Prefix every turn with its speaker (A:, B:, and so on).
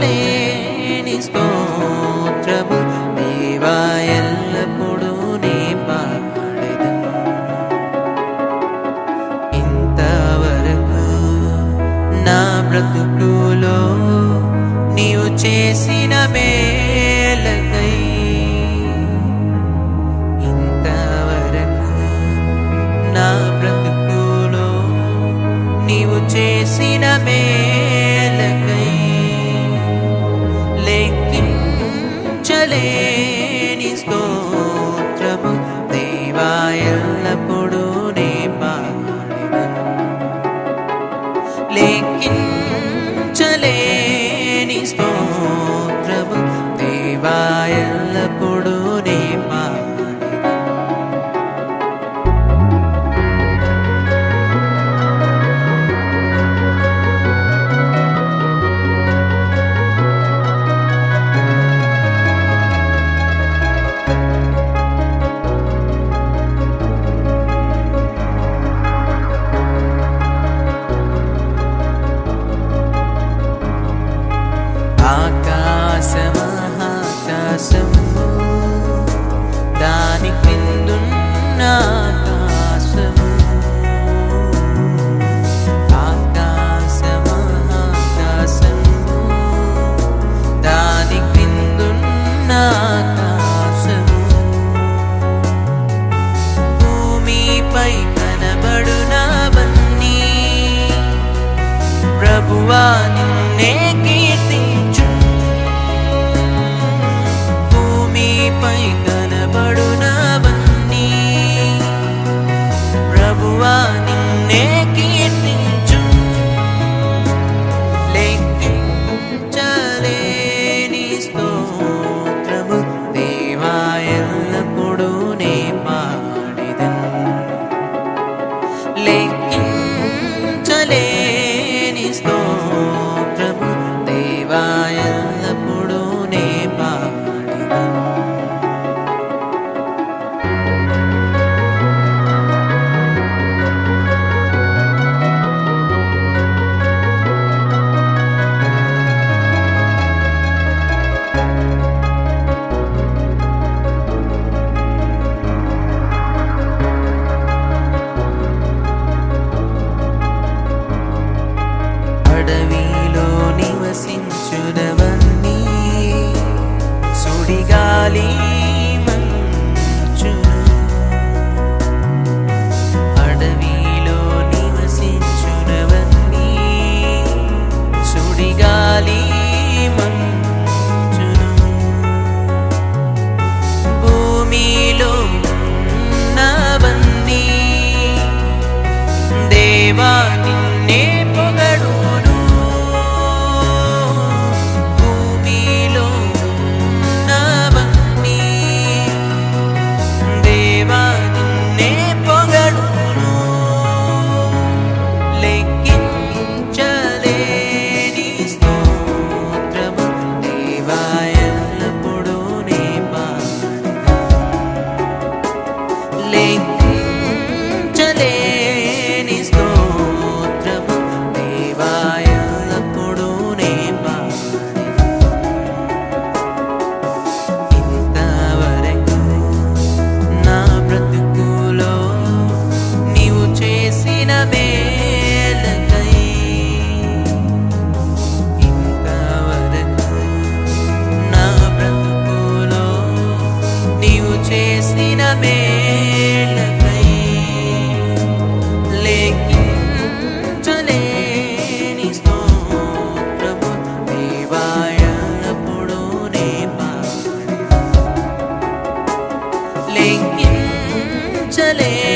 A: లేని స్తోత్రము దేవా ఎల్లప్పుడూ నే పాడదు ఇంతవరకు నా బ్రతుకులో నీవు చేసిన మేలకై ఇంతవరకు నా బ్రతుకులో నీవు చేసిన మే One. linh in trở lên.